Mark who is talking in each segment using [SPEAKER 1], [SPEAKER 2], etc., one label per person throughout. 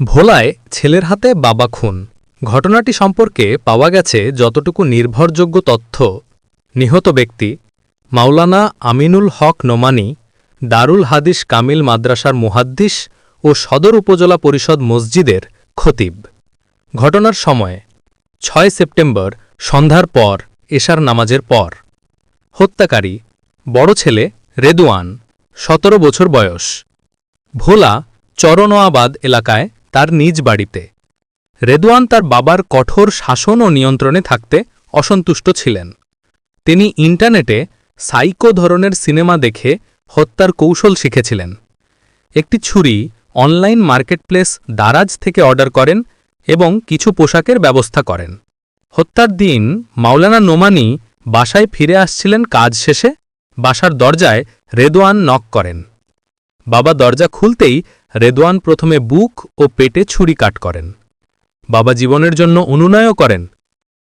[SPEAKER 1] ভোলায় ছেলের হাতে বাবা খুন। ঘটনাটি সম্পর্কে পাওয়া গেছে যতটুকু নির্ভরযোগ্য তথ্য। নিহত ব্যক্তি মাওলানা আমিনুল হক নোমানি, দারুল হাদিস কামিল মাদ্রাসার মুহাদ্দিস ও সদর উপজেলা পরিষদ মসজিদের খতিব। ঘটনার সময়, ছয় সেপ্টেম্বর, সন্ধ্যার পর, এশার নামাজের পর। হত্যাকারী, বড় ছেলে রেদুয়ান, সতেরো বছর বয়স। ভোলা চরনোয়াবাদ এলাকায় তার নিজ বাড়িতে। রেদওয়ান তার বাবার কঠোর শাসন ও নিয়ন্ত্রণে থাকতে অসন্তুষ্ট ছিলেন। তিনি ইন্টারনেটে সাইকো ধরনের সিনেমা দেখে হত্যার কৌশল শিখেছিলেন। একটি ছুরি অনলাইন মার্কেটপ্লেস দারাজ থেকে অর্ডার করেন এবং কিছু পোশাকের ব্যবস্থা করেন। হত্যার দিন মাওলানা নোমানি বাসায় ফিরে আসছিলেন কাজ শেষে। বাসার দরজায় রেদওয়ান নক করেন। বাবা দরজা খুলতেই রেদওয়ান প্রথমে বুক ও পেটে ছুরি কাট করেন। বাবা জীবনের জন্য অনুনয়ও করেন।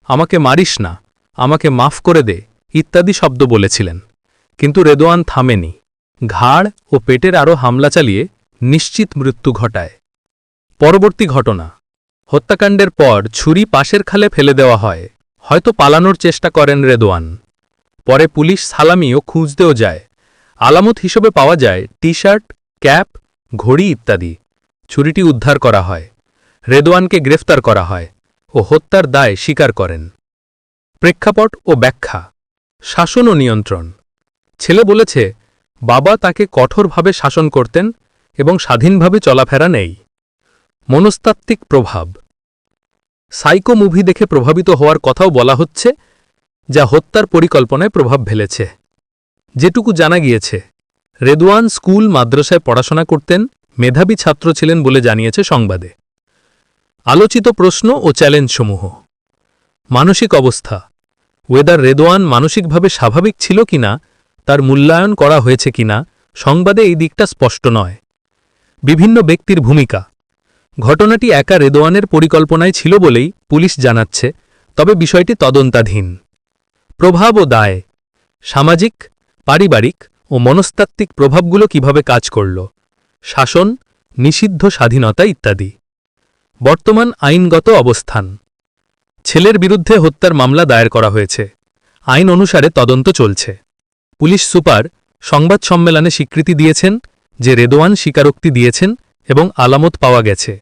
[SPEAKER 1] আমাকে মারিস না, আমাকে মাফ করে দে, ইত্যাদি শব্দ বলেছিলেন। কিন্তু রেদোয়ান থামেনি। ঘাড় ও পেটের আরও হামলা চালিয়ে নিশ্চিত মৃত্যু ঘটায়। পরবর্তী ঘটনা। হত্যাকাণ্ডের পর ছুরি পাশের খালে ফেলে দেওয়া হয়। হয়তো পালানোর চেষ্টা করেন রেদোয়ান পরে পুলিশ সালামি ও খুঁজতেও যায়। আলামত হিসেবে পাওয়া যায় টি শার্ট ক্যাপ ঘড়ি ইত্যাদি। ছুরিটি উদ্ধার করা হয়। রেদওয়ানকে গ্রেফতার করা হয় ও হত্যার দায় স্বীকার করেন। প্রেক্ষাপট ও ব্যাখ্যা। শাসন ও নিয়ন্ত্রণ। ছেলে বলেছে, বাবা তাকে কঠোরভাবে শাসন করতেন এবং স্বাধীনভাবে চলাফেরা নেই। মনস্তাত্ত্বিক প্রভাব। সাইকো মুভি দেখে প্রভাবিত হওয়ার কথাও বলা হচ্ছে, যা হত্যার পরিকল্পনায় প্রভাব ফেলেছে। যেটুকু জানা গিয়েছে রেদওয়ান স্কুল মাদ্রাসায় পড়াশোনা করতেন, মেধাবী ছাত্র ছিলেন বলে জানিয়েছে সংবাদে। আলোচিত প্রশ্ন ও চ্যালেঞ্জসমূহ। মানসিক অবস্থা। ওয়েদার রেদোয়ান মানসিকভাবে স্বাভাবিক ছিল কিনা, তার মূল্যায়ন করা হয়েছে কিনা, সংবাদে এই দিকটা স্পষ্ট নয়। বিভিন্ন ব্যক্তির ভূমিকা। ঘটনাটি একা রেদোয়ানের পরিকল্পনায় ছিল বলেই পুলিশ জানাচ্ছে, তবে বিষয়টি তদন্তাধীন। প্রভাব ও দায়। সামাজিক, পারিবারিক ও মনস্তাত্ত্বিক প্রভাবগুলো কীভাবে কাজ করল, শাসন, নিষিদ্ধ স্বাধীনতা ইত্যাদি। বর্তমান আইনগত অবস্থান। ছেলের বিরুদ্ধে হত্যার মামলা দায়ের করা হয়েছে। আইন অনুসারে তদন্ত চলছে। পুলিশ সুপার সংবাদ সম্মেলনে স্বীকৃতি দিয়েছেন যে রেদোয়ান স্বীকারোক্তি দিয়েছেন এবং আলামত পাওয়া গেছে।